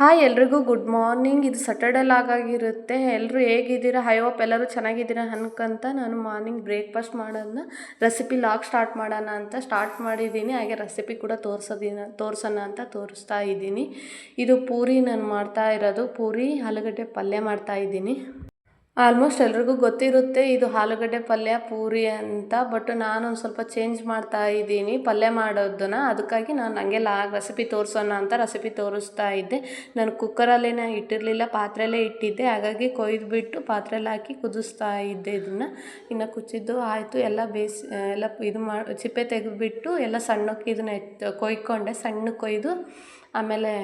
Hi ಎಲ್ರಿಗೂ good morning. ಇದು Saturday ಲಾಗಾಗಿರುತ್ತೆ ಎಲ್ಲರೂ ಹೇಗಿದ್ದೀರಾ? ಹೈ ಹೋಪ್ ಎಲ್ಲರೂ ಚೆನ್ನಾಗಿದ್ದೀರಾ ಅನ್ಕಂತ ನಾನು ಮಾರ್ನಿಂಗ್ ಬ್ರೇಕ್ಫಾಸ್ಟ್ ಮಾಡೋದನ್ನ ರೆಸಿಪಿ ಲಾಗ್ ಸ್ಟಾರ್ಟ್ ಮಾಡೋಣ ಅಂತ ಸ್ಟಾರ್ಟ್ ಮಾಡಿದ್ದೀನಿ. ಹಾಗೆ ರೆಸಿಪಿ ಕೂಡ ತೋರಿಸೋದಿನ, ತೋರಿಸೋಣ ಅಂತ ತೋರಿಸ್ತಾ ಇದ್ದೀನಿ. ಇದು ಪೂರಿ ನಾನು ಮಾಡ್ತಾ ಇರೋದು. ಪೂರಿ, ಆಲೂಗಡ್ಡೆ ಪಲ್ಯ ಮಾಡ್ತಾ ಇದ್ದೀನಿ. ಆಲ್ಮೋಸ್ಟ್ ಎಲ್ರಿಗೂ ಗೊತ್ತಿರುತ್ತೆ ಇದು ಆಲೂಗಡ್ಡೆ ಪಲ್ಯ ಪೂರಿ ಅಂತ ಬಟ್ ನಾನು ಒಂದು ಸ್ವಲ್ಪ ಚೇಂಜ್ ಮಾಡ್ತಾ ಇದ್ದೀನಿ ಪಲ್ಯ ಮಾಡೋದನ್ನ. ಅದಕ್ಕಾಗಿ ನಾನು ಹಂಗೆ ಲಾ ರೆಸಿಪಿ ತೋರಿಸೋಣ ಅಂತ ರೆಸಿಪಿ ತೋರಿಸ್ತಾ ಇದ್ದೆ. ನಾನು ಕುಕ್ಕರಲ್ಲೇ ಇಟ್ಟಿರಲಿಲ್ಲ ಪಾತ್ರೆಯಲ್ಲೇ ಇಟ್ಟಿದ್ದೆ. ಹಾಗಾಗಿ ಕೊಯ್ದುಬಿಟ್ಟು ಪಾತ್ರೆಯಲ್ಲಿ ಹಾಕಿ ಕುದಿಸ್ತಾ ಇದ್ದೆ ಇದನ್ನು. ಇನ್ನು ಕುಚ್ಚಿದ್ದು ಆಯಿತು, ಎಲ್ಲ ಬೇಯಿಸಿ ಎಲ್ಲ ಇದು ಮಾಡಿ ಚಿಪ್ಪೆ ತೆಗೆದುಬಿಟ್ಟು ಎಲ್ಲ ಸಣ್ಣಕ್ಕೆ ಇದನ್ನ ಕೊಯ್ಕೊಂಡೆ. ಸಣ್ಣ ಕೊಯ್ದು ಆಮೇಲೆ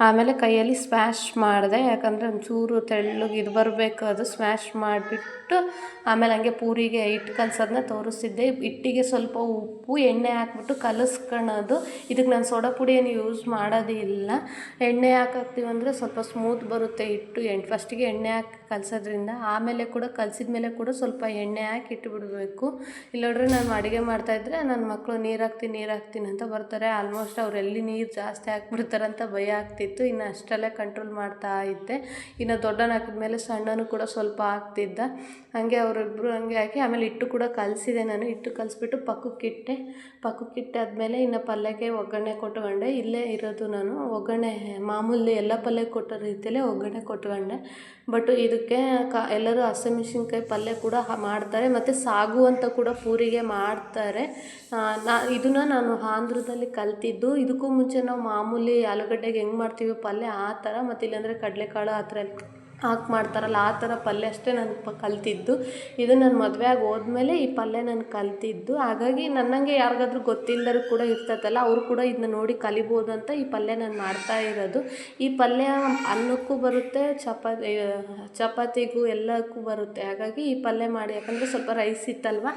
ಆಮೇಲೆ ಕೈಯಲ್ಲಿ ಸ್ಮ್ಯಾಶ್ ಮಾಡಿದೆ ಯಾಕಂದರೆ ಒಂಚೂರು ತೆಳ್ಳಗೆ ಇದು ಬರಬೇಕು ಅದು ಸ್ಮ್ಯಾಶ್ ಮಾಡಿಬಿಟ್ಟು ಆಮೇಲೆ ಹಂಗೆ ಪೂರಿಗೆ ಹಿಟ್ಟು ಕಲಸೋದನ್ನ ತೋರಿಸ್ತಿದ್ದೆ. ಹಿಟ್ಟಿಗೆ ಸ್ವಲ್ಪ ಉಪ್ಪು, ಎಣ್ಣೆ ಹಾಕ್ಬಿಟ್ಟು ಕಲಸ್ಕೊಳ್ಳೋದು ಇದಕ್ಕೆ ನಾನು ಸೋಡಾ ಪುಡಿ ಏನು ಯೂಸ್ ಮಾಡೋದಿಲ್ಲ ಎಣ್ಣೆ ಹಾಕಾಕ್ತೀವಿ ಅಂದರೆ ಸ್ವಲ್ಪ ಸ್ಮೂತ್ ಬರುತ್ತೆ ಹಿಟ್ಟು. ಎಣ್ಣೆ ಫಸ್ಟಿಗೆ ಎಣ್ಣೆ ಹಾಕಿ ಕಲಸೋದ್ರಿಂದ ಆಮೇಲೆ ಕೂಡ ಕಲಸಿದ ಮೇಲೆ ಕೂಡ ಸ್ವಲ್ಪ ಎಣ್ಣೆ ಹಾಕಿ ಇಟ್ಟುಬಿಡಬೇಕು ಇಲ್ಲೋಡ್ರೆ ನಾನು ಅಡುಗೆ ಮಾಡ್ತಾಯಿದ್ರೆ ನನ್ನ ಮಕ್ಕಳು ನೀರು ಹಾಕ್ತೀನಿ ನೀರು ಹಾಕ್ತೀನಿ ಅಂತ ಬರ್ತಾರೆ. ಆಲ್ಮೋಸ್ಟ್ ಅವರೆಲ್ಲಿ ನೀರು ಜಾಸ್ತಿ ಹಾಕ್ಬಿಡ್ತಾರಂತ ಭಯ ಆಗ್ತಿತ್ತು. ಇನ್ನು ಅಷ್ಟರಲ್ಲೇ ಕಂಟ್ರೋಲ್ ಮಾಡ್ತಾ ಇದ್ದೆ. ಇನ್ನು ದೊಡ್ಡನ ಹಾಕಿದ ಮೇಲೆ ಸಣ್ಣನೂ ಕೂಡ ಸ್ವಲ್ಪ ಹಾಕ್ತಿದ್ದ. ಹಾಗೆ ಅವರಿಬ್ಬರು ಹಂಗೆ ಹಾಕಿ ಆಮೇಲೆ ಹಿಟ್ಟು ಕೂಡ ಕಲಸಿದೆ ನಾನು. ಹಿಟ್ಟು ಕಲಿಸ್ಬಿಟ್ಟು ಪಕ್ಕಕ್ಕಿಟ್ಟೆ ಪಕ್ಕಕ್ಕಿಟ್ಟಾದಮೇಲೆ ಇನ್ನು ಪಲ್ಯಕ್ಕೆ ಒಗ್ಗರಣೆ ಕೊಟ್ಕೊಂಡೆ. ಇಲ್ಲೇ ಇರೋದು ನಾನು ಒಗ್ಗರಣೆ, ಮಾಮೂಲಿ ಎಲ್ಲ ಪಲ್ಯ ಕೊಟ್ಟೋ ರೀತಿಯಲ್ಲೇ ಒಗ್ಗರಣೆ ಕೊಟ್ಕೊಂಡೆ. ಬಟ್ ಇದಕ್ಕೆ ಕ, ಎಲ್ಲರೂ ಹಸಿಮೆಣ್ಸಿನ್ಕಾಯಿ ಪಲ್ಯ ಕೂಡ ಮಾಡ್ತಾರೆ. ಮತ್ತು ಸಾಗು ಅಂತ ಕೂಡ ಪೂರಿಗೆ ಮಾಡ್ತಾರೆ. ನಾ, ಇದನ್ನು ನಾನು ಆಂಧ್ರದಲ್ಲಿ ಕಲ್ತಿದ್ದು. ಇದಕ್ಕೂ ಮುಂಚೆ ನಾವು ಮಾಮೂಲಿ ಆಲೂಗಡ್ಡೆಗೆ ಹೆಂಗೆ ಮಾಡ್ತೀವಿ ಪಲ್ಯ ಆ ಥರ. ಮತ್ತು ಇಲ್ಲಾಂದರೆ ಕಡಲೆಕಾಳು ಆ ಥರ ಹಾಕಿ ಮಾಡ್ತಾರಲ್ಲ, ಆ ಥರ ಪಲ್ಯ ಅಷ್ಟೇ ನಾನು ಪ ಕಲಿತಿದ್ದು. ಇದು ನಾನು ಮದುವೆ ಆಗಿ ಹೋದ್ಮೇಲೆ ಈ ಪಲ್ಯ ನಾನು ಕಲಿತಿದ್ದು. ಹಾಗಾಗಿ ನನ್ನಂಗೆ ಯಾರಿಗಾದ್ರೂ ಗೊತ್ತಿಲ್ಲದರು ಕೂಡ ಇರ್ತೈತಲ್ಲ, ಅವರು ಕೂಡ ಇದನ್ನ ನೋಡಿ ಕಲಿಬೋದು ಅಂತ ಈ ಪಲ್ಯ ನಾನು ಮಾಡ್ತಾ ಇರೋದು. ಈ ಪಲ್ಯ ಅನ್ನಕ್ಕೂ ಬರುತ್ತೆ, ಚಪಾತಿ ಚಪಾತಿಗೂ ಎಲ್ಲಕ್ಕೂ ಬರುತ್ತೆ. ಹಾಗಾಗಿ ಈ ಪಲ್ಯ ಮಾಡಿ, ಯಾಕಂದರೆ ಸ್ವಲ್ಪ ರೈಸ್ ಇತ್ತಲ್ವ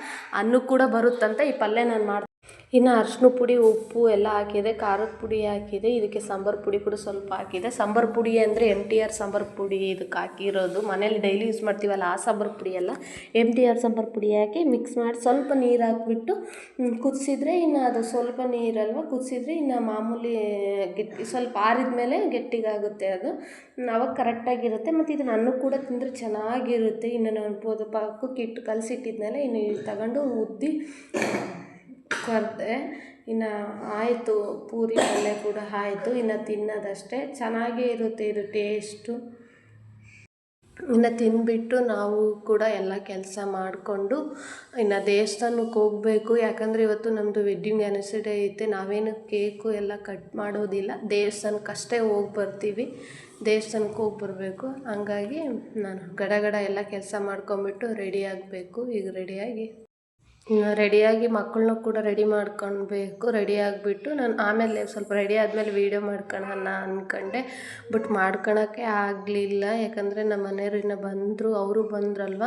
ಅನ್ನಕ್ಕೆ ಕೂಡ ಬರುತ್ತಂತ ಈ ಪಲ್ಯ ನಾನು ಮಾಡಿ ಇನ್ನು ಅರ್ಶಿನ ಪುಡಿ, ಉಪ್ಪು ಎಲ್ಲ ಹಾಕಿದೆ, ಖಾರದ ಪುಡಿ ಹಾಕಿದೆ, ಇದಕ್ಕೆ ಸಾಂಬಾರು ಪುಡಿ ಕೂಡ ಸ್ವಲ್ಪ ಹಾಕಿದೆ. ಸಾಂಬಾರು ಪುಡಿ ಅಂದರೆ ಎಂ ಟಿ ಆರ್ ಸಾಂಬಾರು ಪುಡಿ ಇದಕ್ಕೆ ಹಾಕಿರೋದು. ಮನೇಲಿ ಡೈಲಿ ಯೂಸ್ ಮಾಡ್ತೀವಲ್ಲ ಆ ಸಾಂಬಾರು ಪುಡಿ ಅಲ್ಲ ಎಂ ಟಿ ಆರ್ ಸಾಂಬಾರು ಪುಡಿ ಹಾಕಿ ಮಿಕ್ಸ್ ಮಾಡಿ ಸ್ವಲ್ಪ ನೀರು ಹಾಕಿಬಿಟ್ಟು ಕುದಿಸಿದ್ರೆ ಇನ್ನು ಅದು ಸ್ವಲ್ಪ ನೀರಲ್ವ, ಕುದಿಸಿದ್ರೆ ಇನ್ನು ಮಾಮೂಲಿ ಗಟ್ಟಿ, ಸ್ವಲ್ಪ ಆರಿದ ಮೇಲೆ ಗಟ್ಟಿಗಾಗುತ್ತೆ ಅದು. ಅವಾಗ ಕರೆಕ್ಟಾಗಿರುತ್ತೆ ಮತ್ತು ಇದನ್ನು ನನ್ನ ಕೂಡ ತಿಂದರೆ ಚೆನ್ನಾಗಿರುತ್ತೆ. ಇನ್ನು ನಾನು ಪಾಕಕ್ಕೆ ಇಟ್ಟು ಕಲಸಿಟ್ಟಿದ್ಮೇಲೆ ಇನ್ನು ತಗೊಂಡು ಉದ್ದಿ ಕರೆದೆ ಇನ್ನು ಆಯಿತು, ಪೂರಿ ಪಲ್ಯ ಕೂಡ ಆಯಿತು, ಇನ್ನು ತಿನ್ನೋದಷ್ಟೇ. ಚೆನ್ನಾಗೇ ಇರುತ್ತೆ ಇದು ಟೇಸ್ಟು ಇನ್ನು ತಿಂದುಬಿಟ್ಟು ನಾವು ಕೂಡ ಎಲ್ಲ ಕೆಲಸ ಮಾಡಿಕೊಂಡು ಇನ್ನು ದೇವಸ್ಥಾನಕ್ಕೆ ಹೋಗಬೇಕು. ಯಾಕಂದರೆ ಇವತ್ತು ನಮ್ಮದು ವೆಡ್ಡಿಂಗ್ ಆ್ಯನಿವರ್ಸರಿ ಐತೆ, ನಾವೇನು ಕೇಕು ಎಲ್ಲ ಕಟ್ ಮಾಡೋದಿಲ್ಲ. ದೇವಸ್ಥಾನಕ್ಕಷ್ಟೇ ಹೋಗಿ ಬರ್ತೀವಿ. ದೇವಸ್ಥಾನಕ್ಕೆ ಹೋಗಿ ಬರಬೇಕು. ಹಂಗಾಗಿ ನಾನು ಗಡಗಡ ಗಡ ಎಲ್ಲ ಕೆಲಸ ಮಾಡ್ಕೊಂಬಿಟ್ಟು ರೆಡಿ ಆಗಬೇಕು. ಈಗ ರೆಡಿಯಾಗಿ ರೆಡಿಯಾಗಿ ಮಕ್ಕಳನ್ನ ಕೂಡ ರೆಡಿ ಮಾಡ್ಕೊಳ್ಬೇಕು, ರೆಡಿ ಆಗಿಬಿಟ್ಟು ನಾನು ಆಮೇಲೆ ಸ್ವಲ್ಪ ರೆಡಿ ಆದಮೇಲೆ ವೀಡಿಯೋ ಮಾಡ್ಕೊಳೋಣ ಅಂದ್ಕೊಂಡೆ ಬಟ್ ಮಾಡ್ಕೊಳಕ್ಕೆ ಆಗಲಿಲ್ಲ, ಯಾಕಂದರೆ ನಮ್ಮ ಮನೆಯವ್ರು ಇನ್ನೂ ಬಂದರು, ಅವರು ಬಂದ್ರಲ್ವ?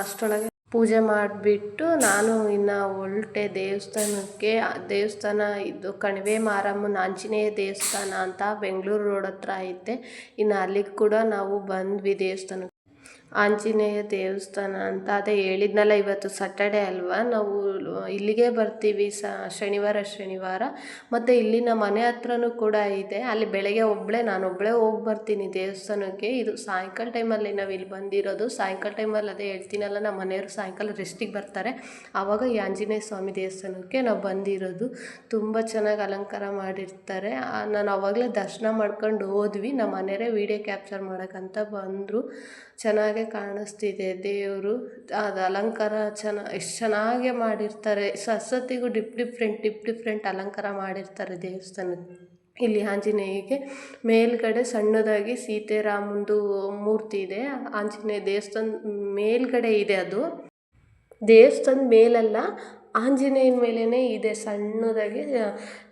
ಅಷ್ಟರೊಳಗೆ ಪೂಜೆ ಮಾಡಿಬಿಟ್ಟು ನಾನು ಇನ್ನು ಒಳಟೆ ದೇವಸ್ಥಾನಕ್ಕೆ. ದೇವಸ್ಥಾನ ಇದು ಕಣಿವೆ ಮಾರಮ್ಮನ ಆಂಜನೇಯ ದೇವಸ್ಥಾನ ಅಂತ ಬೆಂಗಳೂರು ರೋಡ್ ಹತ್ರ ಐತೆ. ಇನ್ನು ಅಲ್ಲಿಗೆ ಕೂಡ ನಾವು ಬಂದ್ವಿ ದೇವಸ್ಥಾನಕ್ಕೆ ಆಂಜನೇಯ ದೇವಸ್ಥಾನ ಅಂತ ಅದೇ ಹೇಳಿದ್ನಲ್ಲ ಇವತ್ತು ಸಟರ್ಡೆ ಅಲ್ವಾ? ನಾವು ಇಲ್ಲಿಗೆ ಬರ್ತೀವಿ ಸ, ಶನಿವಾರ ಶನಿವಾರ. ಮತ್ತು ಇಲ್ಲಿ ನಮ್ಮ ಮನೆ ಹತ್ರನೂ ಕೂಡ ಇದೆ. ಅಲ್ಲಿ ಬೆಳಗ್ಗೆ ಒಬ್ಬಳೇ ನಾನು ಒಬ್ಬಳೇ ಹೋಗಿ ಬರ್ತೀನಿ ದೇವಸ್ಥಾನಕ್ಕೆ. ಇದು ಸಾಯಂಕಾಲ ಟೈಮಲ್ಲಿ ನಾವು ಇಲ್ಲಿ ಬಂದಿರೋದು. ಸಾಯಂಕಾಲ ಟೈಮಲ್ಲಿ ಅದೇ ಹೇಳ್ತೀನಲ್ಲ, ನಮ್ಮ ಮನೆಯವರು ಸಾಯಂಕಾಲ ರೆಸ್ಟಿಗೆ ಬರ್ತಾರೆ. ಆವಾಗ ಈ ಆಂಜನೇಯ ಸ್ವಾಮಿ ದೇವಸ್ಥಾನಕ್ಕೆ ನಾವು ಬಂದಿರೋದು. ತುಂಬ ಚೆನ್ನಾಗಿ ಅಲಂಕಾರ ಮಾಡಿರ್ತಾರೆ. ನಾನು ಅವಾಗಲೇ ದರ್ಶನ ಮಾಡ್ಕೊಂಡು ಹೋದ್ವಿ. ನಮ್ಮ ಮನೆಯವರೇ ವೀಡಿಯೋ ಕ್ಯಾಪ್ಚರ್ ಮಾಡೋಕ್ಕಂತ ಬಂದರು. ಚೆನ್ನಾಗೆ ಕಾಣಿಸ್ತಿದೆ. ದೇವರು ಅದು ಅಲಂಕಾರ ಚೆನ್ನ, ಎಷ್ಟು ಚೆನ್ನಾಗೆ ಮಾಡಿರ್ತಾರೆ. ಸರಸ್ವತಿಗೂ ಡಿಪ್ ಡಿಫ್ರೆಂಟ್ ಡಿಪ್ ಡಿಫ್ರೆಂಟ್ ಅಲಂಕಾರ ಮಾಡಿರ್ತಾರೆ ದೇವಸ್ಥಾನ ಇಲ್ಲಿ ಆಂಜನೇಯಗೆ ಮೇಲ್ಗಡೆ ಸಣ್ಣದಾಗಿ ಸೀತೆ ರಾಮಂದು ಮೂರ್ತಿ ಇದೆ. ಆಂಜನೇಯ ದೇವಸ್ಥಾನ ಮೇಲ್ಗಡೆ ಇದೆ ಅದು. ದೇವಸ್ಥಾನ ಮೇಲಲ್ಲ ಆಂಜನೇಯನ ಮೇಲೇ ಇದೆ ಸಣ್ಣದಾಗಿ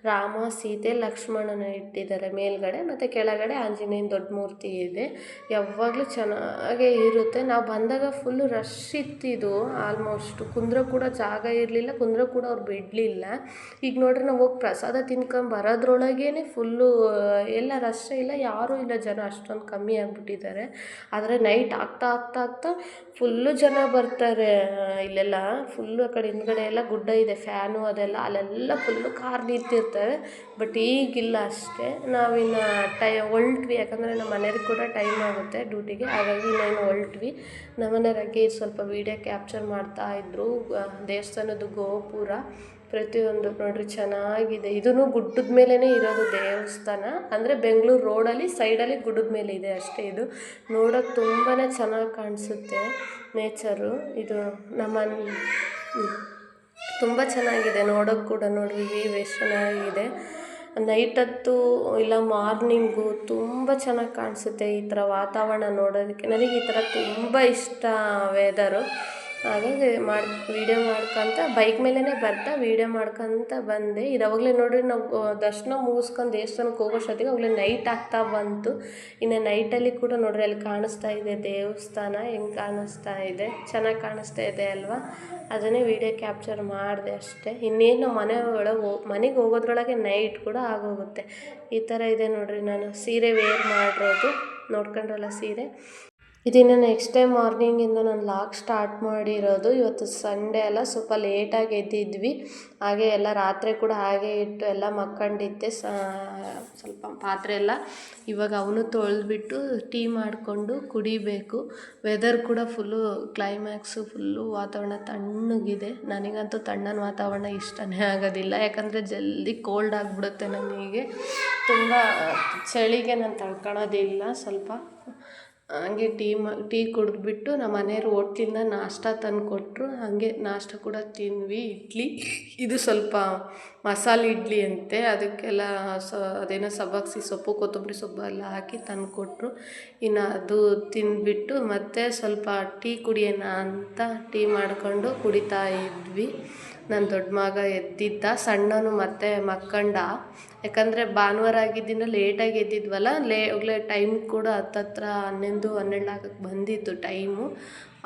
ರಾಮ, ಸೀತೆ, ಲಕ್ಷ್ಮಣನ ಇಟ್ಟಿದ್ದಾರೆ ಮೇಲ್ಗಡೆ ಮತ್ತು ಕೆಳಗಡೆ ಆಂಜನೇಯನ ದೊಡ್ಡ ಮೂರ್ತಿ ಇದೆ. ಯಾವಾಗಲೂ ಚೆನ್ನಾಗೇ ಇರುತ್ತೆ. ನಾವು ಬಂದಾಗ ಫುಲ್ಲು ರಶ್ ಇತ್ತಿದು ಆಲ್ಮೋಸ್ಟು ಕುಂದ್ರೆ ಕೂಡ ಜಾಗ ಇರಲಿಲ್ಲ, ಕುಂದ್ರೆ ಕೂಡ ಅವ್ರು ಬಿಡಲಿಲ್ಲ. ಈಗ ನೋಡ್ರಿ ನಾವು ಹೋಗಿ ಪ್ರಸಾದ ತಿನ್ಕೊಂಡು ಬರೋದ್ರೊಳಗೇ ಫುಲ್ಲು ಎಲ್ಲ ರಶ್ಶೇ ಇಲ್ಲ, ಯಾರೂ ಇಲ್ಲ, ಜನ ಅಷ್ಟೊಂದು ಕಮ್ಮಿ ಆಗಿಬಿಟ್ಟಿದ್ದಾರೆ. ಆದರೆ ನೈಟ್ ಆಗ್ತಾ ಆಗ್ತಾ ಆಗ್ತಾ ಫುಲ್ಲು ಜನ ಬರ್ತಾರೆ ಇಲ್ಲೆಲ್ಲ ಫುಲ್ಲು ಆ ಕಡೆ ಹಿಂದ್ಗಡೆ ಎಲ್ಲ ಗುಡ್ಡ ಇದೆ, ಫ್ಯಾನು ಅದೆಲ್ಲ, ಅಲ್ಲೆಲ್ಲ ಫುಲ್ಲು ಕಾರ್ ನಿಂತಿರ್ತವೆ. ಬಟ್ ಈಗಿಲ್ಲ ಅಷ್ಟೇ. ನಾವಿನ್ನು ಟೈ, ಹೊಲ್ಟ್ವಿ. ಯಾಕಂದರೆ ನಮ್ಮ ಮನೆಯವ್ರಿಗೆ ಕೂಡ ಟೈಮ್ ಆಗುತ್ತೆ ಡ್ಯೂಟಿಗೆ ಹಾಗಾಗಿ ನಾನು ಹೊಲ್ಟ್ವಿ. ನಮ್ಮ ಮನೆಯವ್ರಿಗೆ ಸ್ವಲ್ಪ ವೀಡಿಯೋ ಕ್ಯಾಪ್ಚರ್ ಮಾಡ್ತಾ ಇದ್ದರು ದೇವಸ್ಥಾನದ ಗೋಪುರ. ಪ್ರತಿಯೊಂದು ನೋಡ್ರಿ, ಚೆನ್ನಾಗಿದೆ. ಇದೂ ಗುಡ್ಡದ ಮೇಲೇ ಇರೋದು ದೇವಸ್ಥಾನ. ಅಂದರೆ ಬೆಂಗಳೂರು ರೋಡಲ್ಲಿ ಸೈಡಲ್ಲಿ ಗುಡ್ಡದ ಮೇಲೆ ಇದೆ ಅಷ್ಟೇ ಇದು. ನೋಡೋಕೆ ತುಂಬಾ ಚೆನ್ನಾಗಿ ಕಾಣಿಸುತ್ತೆ ನೇಚರು ಇದು ನಮ್ಮ ತುಂಬ ಚೆನ್ನಾಗಿದೆ, ನೋಡೋಕೆ ಕೂಡ ನೋಡಿ ವ್ಯೂ ಎಷ್ಟು ಚೆನ್ನಾಗಿದೆ. ನೈಟ್ ಹೊತ್ತು ಇಲ್ಲ ಮಾರ್ನಿಂಗು ತುಂಬ ಚೆನ್ನಾಗಿ ಕಾಣಿಸುತ್ತೆ ಈ ಥರ ವಾತಾವರಣ ನೋಡೋದಕ್ಕೆ. ನನಗೆ ಈ ಥರ ತುಂಬ ಇಷ್ಟ ವೆದರು ಹಾಗಾಗಿ ಮಾಡಿ ವೀಡಿಯೋ ಮಾಡ್ಕೊಂತ ಬೈಕ್ ಮೇಲೇ ಬರ್ತಾ ವೀಡಿಯೋ ಮಾಡ್ಕೊಂತ ಬಂದೆ. ಇದು ಅವಾಗಲೇ ನೋಡಿರಿ ನಾವು ದರ್ಶನ ಮುಗಿಸ್ಕೊಂಡು ದೇವಸ್ಥಾನಕ್ಕೆ ಹೋಗೋಷ್ಟೊತ್ತಿಗೆ ಅವಾಗಲೇ ನೈಟ್ ಆಗ್ತಾ ಬಂತು. ಇನ್ನು ನೈಟಲ್ಲಿ ಕೂಡ ನೋಡ್ರಿ ಅಲ್ಲಿ ಕಾಣಿಸ್ತಾ ಇದೆ ದೇವಸ್ಥಾನ, ಹೆಂಗೆ ಕಾಣಿಸ್ತಾ ಇದೆ? ಚೆನ್ನಾಗಿ ಕಾಣಿಸ್ತಾ ಇದೆ ಅಲ್ವಾ? ಅದನ್ನೇ ವೀಡಿಯೋ ಕ್ಯಾಪ್ಚರ್ ಮಾಡಿದೆ ಅಷ್ಟೇ. ಇನ್ನೇನು ಮನೆ ಒಳಗೆ ಹೋಗಿ ಮನೆಗೆ ಹೋಗೋದ್ರೊಳಗೆ ನೈಟ್ ಕೂಡ ಆಗೋಗುತ್ತೆ. ಈ ಥರ ಇದೆ ನೋಡ್ರಿ ನಾನು. ಸೀರೆ ವೇರ್ ಮಾಡಿರೋದು. ನೋಡ್ಕೊಂಡ್ರಲ್ಲ ಸೀರೆ? ಇದನ್ನು ನೆಕ್ಸ್ಟ್ ಟೈಮ್ ಮಾರ್ನಿಂಗಿಂದ ನಾನು ಲಾಗ್ ಸ್ಟಾರ್ಟ್ ಮಾಡಿರೋದು. ಇವತ್ತು ಸಂಡೇ ಅಲ್ಲ, ಸ್ವಲ್ಪ ಲೇಟಾಗಿ ಎದ್ದಿದ್ವಿ. ಹಾಗೆ ಎಲ್ಲ ರಾತ್ರಿ ಕೂಡ ಹಾಗೆ ಇಟ್ಟು ಎಲ್ಲ ಮಕ್ಕಂಡಿದ್ದೆ. ಸ್ವಲ್ಪ ಪಾತ್ರೆ ಎಲ್ಲ ಇವಾಗ ಅವನು ತೊಳೆದ್ಬಿಟ್ಟು ಟೀ ಮಾಡಿಕೊಂಡು ಕುಡಿಬೇಕು. ವೆದರ್ ಕೂಡ ಫುಲ್ಲು ಕ್ಲೈಮ್ಯಾಕ್ಸು ಫುಲ್ಲು ವಾತಾವರಣ ತಣ್ಣಗಿದೆ. ನನಗಂತೂ ತಣ್ಣನ ವಾತಾವರಣ ಇಷ್ಟನೇ ಆಗೋದಿಲ್ಲ. ಯಾಕಂದರೆ ಜಲ್ದಿ ಕೋಲ್ಡ್ ಆಗಿಬಿಡುತ್ತೆ ನನಗೆ. ತುಂಬ ಚಳಿಗೆ ನಾನು ತಡ್ಕೊಳೋದಿಲ್ಲ. ಸ್ವಲ್ಪ ಹಂಗೆ ಟೀ ಮ, ಟೀ ಕುಡಿದ್ಬಿಟ್ಟು ನಮ್ಮ ಮನೆಯವ್ರು ಹೋಟ್ಲಿಂದ ನಾಷ್ಟ ತಂದು ಕೊಟ್ಟರು ಹಾಗೆ ನಾಷ್ಟ ಕೂಡ ತಿಂದ್ವಿ. ಇಡ್ಲಿ. ಇದು ಸ್ವಲ್ಪ ಮಸಾಲೆ ಇಡ್ಲಿ ಅಂತೆ. ಅದಕ್ಕೆಲ್ಲ ಸ, ಅದೇನೋ ಸಬ್ಬಕ್ಸಿ ಸೊಪ್ಪು, ಕೊತ್ತಂಬರಿ ಸೊಪ್ಪು ಎಲ್ಲ ಹಾಕಿ ತಂದು ಕೊಟ್ಟರು ಇನ್ನು ಅದು ತಿಂದ್ಬಿಟ್ಟು ಮತ್ತೆ ಸ್ವಲ್ಪ ಟೀ ಕುಡಿಯೋಣ ಅಂತ ಟೀ ಮಾಡಿಕೊಂಡು ಕುಡಿತಾ ಇದ್ವಿ. ನನ್ನ ದೊಡ್ಡ ಮಗ ಎದ್ದಿದ್ದ ಸಣ್ಣನು ಮತ್ತೆ ಮಕ್ಕಂಡ. ಯಾಕಂದರೆ ಭಾನುವಾರ ಆಗಿದ್ದಿನ ಲೇಟಾಗಿ ಎದ್ದಿದ್ವಲ್ಲ, ಲೇ ಟೈಮ್ ಕೂಡ ಹತ್ತತ್ರ ಹನ್ನೊಂದು, ಹನ್ನೆರಡು ಆಗಕ್ಕೆ ಬಂದಿತ್ತು ಟೈಮು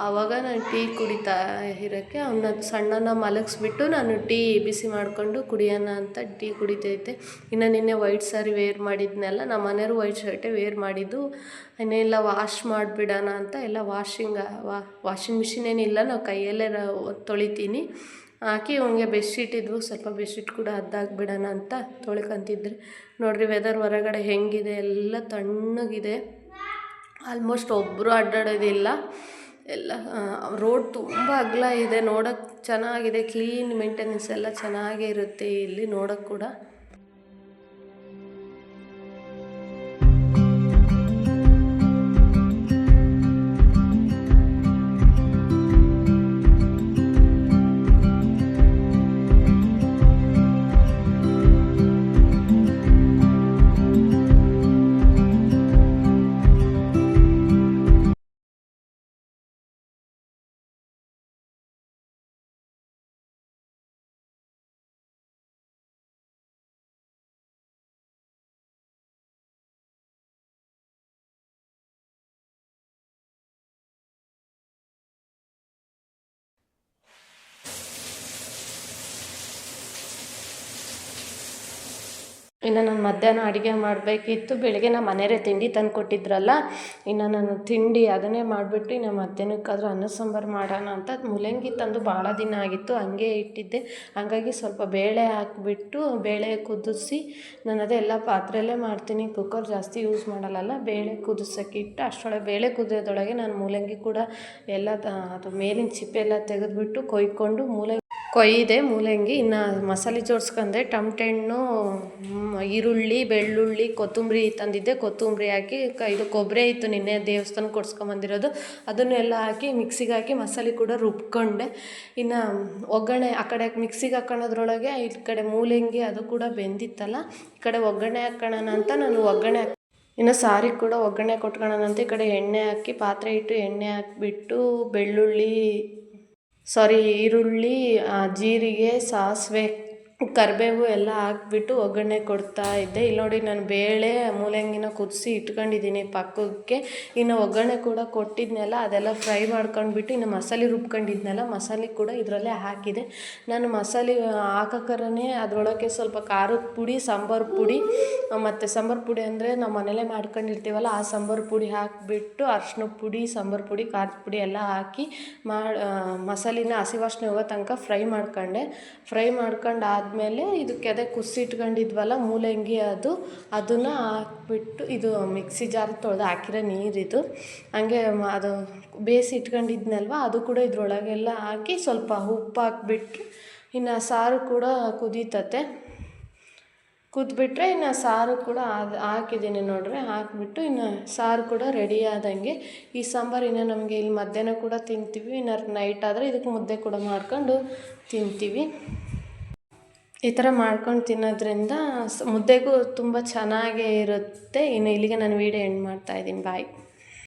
ಆವಾಗ ನಾನು ಟೀ ಕುಡಿತಾ ಇರೋಕ್ಕೆ ಅವನ ಸಣ್ಣನ ಮಲಗಿಸ್ಬಿಟ್ಟು ನಾನು ಟೀ ಬಿಸಿ ಮಾಡಿಕೊಂಡು ಕುಡಿಯೋಣ ಅಂತ ಟೀ ಕುಡಿತೈತೆ ಇನ್ನು ನಿನ್ನೆ ವೈಟ್ ಸ್ಯಾರಿ ವೇರ್ ಮಾಡಿದ್ನಲ್ಲ, ನಮ್ಮ ಮನೆಯವರು ವೈಟ್ ಶರ್ಟೇ ವೇರ್ ಮಾಡಿದ್ದು. ಇನ್ನೆಲ್ಲ ವಾಶ್ ಮಾಡಿಬಿಡೋಣ ಅಂತ ಎಲ್ಲ ವಾಷಿಂಗ್ ವಾಷಿಂಗ್ ಮಿಷಿನ್ ಏನಿಲ್ಲ, ನಾವು ಕೈಯಲ್ಲೇ ತೊಳಿತೀನಿ. ಹಾಕಿ ಅವನಿಗೆ ಬೆಡ್ಶೀಟ್ ಇದ್ವು. ಸ್ವಲ್ಪ ಬೆಡ್ಶೀಟ್ ಕೂಡ ಹದ್ದಾಕ್ಬಿಡೋಣ ಅಂತ ತೊಳ್ಕೊತಿದ್ರು. ನೋಡಿರಿ ವೆದರ್ ಹೊರಗಡೆ ಹೆಂಗಿದೆ? ಎಲ್ಲ ತಣ್ಣಗಿದೆ. ಆಲ್ಮೋಸ್ಟ್ ಒಬ್ಬರು ಅಡ್ಡಾಡೋದಿಲ್ಲ. ಎಲ್ಲ ರೋಡ್ ತುಂಬ ಅಗಲ ಇದೆ. ನೋಡೋಕ್ಕೆ ಚೆನ್ನಾಗಿದೆ. ಕ್ಲೀನ್ ಮೇಂಟೆನೆನ್ಸ್ ಎಲ್ಲ ಚೆನ್ನಾಗೇ ಇರುತ್ತೆ ಇಲ್ಲಿ ನೋಡೋಕ್ಕೆ ಕೂಡ. ಇನ್ನು ನಾನು ಮಧ್ಯಾಹ್ನ ಅಡುಗೆ ಮಾಡಬೇಕಿತ್ತು, ಬೆಳಗ್ಗೆ ನಮ್ಮ ಮನೆಯವರೇ ತಿಂಡಿ ತಂದು ಕೊಟ್ಟಿದ್ರಲ್ಲ, ಇನ್ನು ನಾನು ತಿಂಡಿ ಅದನ್ನೇ ಮಾಡಿಬಿಟ್ಟು ಇನ್ನು ಮಧ್ಯಾಹ್ನಕ್ಕಾದ್ರೂ ಅನ್ನ ಸಾಂಬಾರು ಮಾಡೋಣ ಅಂತ ಮೂಲಂಗಿ ತಂದು ಭಾಳ ದಿನ ಆಗಿತ್ತು, ಹಂಗೆ ಇಟ್ಟಿದ್ದೆ. ಹಾಗಾಗಿ ಸ್ವಲ್ಪ ಬೇಳೆ ಹಾಕಿಬಿಟ್ಟು ಬೇಳೆ ಕುದಿಸಿ, ನಾನು ಅದೇ ಎಲ್ಲ ಪಾತ್ರೆಯಲ್ಲೇ ಮಾಡ್ತೀನಿ ಕುಕ್ಕರ್ ಜಾಸ್ತಿ ಯೂಸ್ ಮಾಡಲ್ಲಲ್ಲ, ಬೇಳೆ ಕುದಿಸೋಕೆ ಇಟ್ಟು ಅಷ್ಟರೊಳಗೆ ಬೇಳೆ ಕುದಿಯೋದೊಳಗೆ ನಾನು ಮೂಲಂಗಿ ಕೂಡ ಎಲ್ಲ ಅದು ಮೇಲಿನ ಚಿಪ್ಪೆಲ್ಲ ತೆಗೆದುಬಿಟ್ಟು ಕೊಯ್ಕೊಂಡು ಮೂಲಂಗಿ ಕೊಯ್ದೆ ಮೂಲಂಗಿ, ಇನ್ನು ಮಸಾಲೆ ಜೋಡಿಸ್ಕೊಂಡೆ ಟಮಟೆ ಹಣ್ಣು ಈರುಳ್ಳಿ, ಬೆಳ್ಳುಳ್ಳಿ, ಕೊತ್ತಂಬರಿ ತಂದಿದ್ದೆ, ಕೊತ್ತಂಬರಿ ಹಾಕಿ ಕ ಇದು ಕೊಬ್ಬರಿ ಇತ್ತು ನಿನ್ನೆ ದೇವಸ್ಥಾನ ಕೊಡ್ಸ್ಕೊಂಬಂದಿರೋದು ಅದನ್ನೆಲ್ಲ ಹಾಕಿ ಮಿಕ್ಸಿಗೆ ಹಾಕಿ ಮಸಾಲೆ ಕೂಡ ರುಬ್ಕೊಂಡೆ. ಇನ್ನು ಒಗ್ಗರಣೆ ಆ ಕಡೆ ಮಿಕ್ಸಿಗೆ ಹಾಕೊಳ್ಳೋದ್ರೊಳಗೆ ಈ ಕಡೆ ಮೂಲಂಗಿ ಅದು ಕೂಡ ಬೆಂದಿತ್ತಲ್ಲ, ಈ ಕಡೆ ಒಗ್ಗರಣೆ ಹಾಕೋಣ ಅಂತ ನಾನು ಒಗ್ಗರಣೆ ಇನ್ನು ಸಾರಿ ಕೂಡ ಒಗ್ಗರಣೆ ಕೊಟ್ಕೊಳ್ಳೋಣ ಅಂತ ಈ ಕಡೆ ಎಣ್ಣೆ ಹಾಕಿ ಪಾತ್ರೆ ಇಟ್ಟು ಎಣ್ಣೆ ಹಾಕಿಬಿಟ್ಟು ಬೆಳ್ಳುಳ್ಳಿ ಸಾರಿ ಈರುಳ್ಳಿ ಜೀರಿಗೆ ಸಾಸಿವೆ ಕರಿಬೇವು ಎಲ್ಲ ಹಾಕ್ಬಿಟ್ಟು ಒಗ್ಗರಣೆ ಕೊಡ್ತಾ ಇದ್ದೆ. ಇಲ್ಲಿ ನೋಡಿ ನಾನು ಬೇಳೆ, ಮೂಲಂಗಿನ ಕುದಿಸಿ ಇಟ್ಕೊಂಡಿದ್ದೀನಿ ಪಕ್ಕಕ್ಕೆ. ಇನ್ನು ಒಗ್ಗರಣೆ ಕೂಡ ಕೊಟ್ಟಿದ್ನೆಲ್ಲ, ಅದೆಲ್ಲ ಫ್ರೈ ಮಾಡ್ಕೊಂಡ್ಬಿಟ್ಟು ಇನ್ನು ಮಸಾಲೆ ರುಬ್ಕೊಂಡಿದ್ನೆಲ್ಲ, ಮಸಾಲೆ ಕೂಡ ಇದರಲ್ಲೇ ಹಾಕಿದೆ. ನಾನು ಮಸಾಲೆ ಹಾಕಕ್ಕರೇ ಅದರೊಳಗೆ ಸ್ವಲ್ಪ ಖಾರದ ಪುಡಿ, ಸಾಂಬಾರು ಪುಡಿ, ಮತ್ತು ಸಾಂಬಾರು ಪುಡಿ ಅಂದರೆ ನಾವು ಮನೇಲೇ ಮಾಡ್ಕೊಂಡಿರ್ತೀವಲ್ಲ, ಆ ಸಾಂಬಾರು ಪುಡಿ ಹಾಕಿಬಿಟ್ಟು ಅರ್ಶಿನ ಪುಡಿ, ಸಾಂಬಾರು ಪುಡಿ, ಖಾರದ ಪುಡಿ ಎಲ್ಲ ಹಾಕಿ ಮಾಡಿ ಮಸಾಲಿನ ಹಸಿವಾಸನೆ ಹೋಗೋ ತನಕ ಫ್ರೈ ಮಾಡ್ಕೊಂಡೆ. ಫ್ರೈ ಮಾಡ್ಕೊಂಡು ಆದ ಆದಮೇಲೆ ಇದಕ್ಕೆ ಅದೇ ಕುಸಿಟ್ಕೊಂಡಿದ್ವಲ್ಲ ಮೂಲಂಗಿ ಅದು, ಅದನ್ನು ಹಾಕ್ಬಿಟ್ಟು ಇದು ಮಿಕ್ಸಿ ಜಾರ್ ತೊಳೆದು ಹಾಕಿರೋ ನೀರಿದು. ಹಂಗೆ ಅದು ಬೇಯಿಸಿ ಇಟ್ಕೊಂಡಿದ್ನಲ್ವ, ಅದು ಕೂಡ ಇದ್ರೊಳಗೆಲ್ಲ ಹಾಕಿ ಸ್ವಲ್ಪ ಉಪ್ಪು ಹಾಕ್ಬಿಟ್ರೆ ಇನ್ನು ಸಾರು ಕೂಡ ಕುದೀತತೆ. ಕುದ್ಬಿಟ್ರೆ ಇನ್ನು ಸಾರು ಕೂಡ ಅದು ಹಾಕಿದ್ದೀನಿ ನೋಡ್ರಿ, ಹಾಕಿಬಿಟ್ಟು ಇನ್ನು ಸಾರು ಕೂಡ ರೆಡಿ ಆದಂಗೆ. ಈ ಸಾಂಬಾರು ಇನ್ನು ನಮಗೆ ಇಲ್ಲಿ ಮಧ್ಯಾಹ್ನ ಕೂಡ ತಿಂತೀವಿ, ಇನ್ನು ನೈಟ್ ಆದರೆ ಇದಕ್ಕೆ ಮುದ್ದೆ ಕೂಡ ಮಾಡ್ಕೊಂಡು ತಿಂತೀವಿ. ಈ ಥರ ಮಾಡ್ಕೊಂಡು ತಿನ್ನೋದ್ರಿಂದ ಸ್ ಮುದ್ದೆಗೂ ತುಂಬ ಚೆನ್ನಾಗೇ ಇರುತ್ತೆ. ಇನ್ನು ಇಲ್ಲಿಗೆ ನಾನು ವೀಡಿಯೋ ಎಂಡ್ ಮಾಡ್ತಾಯಿದ್ದೀನಿ ಬಾಯ್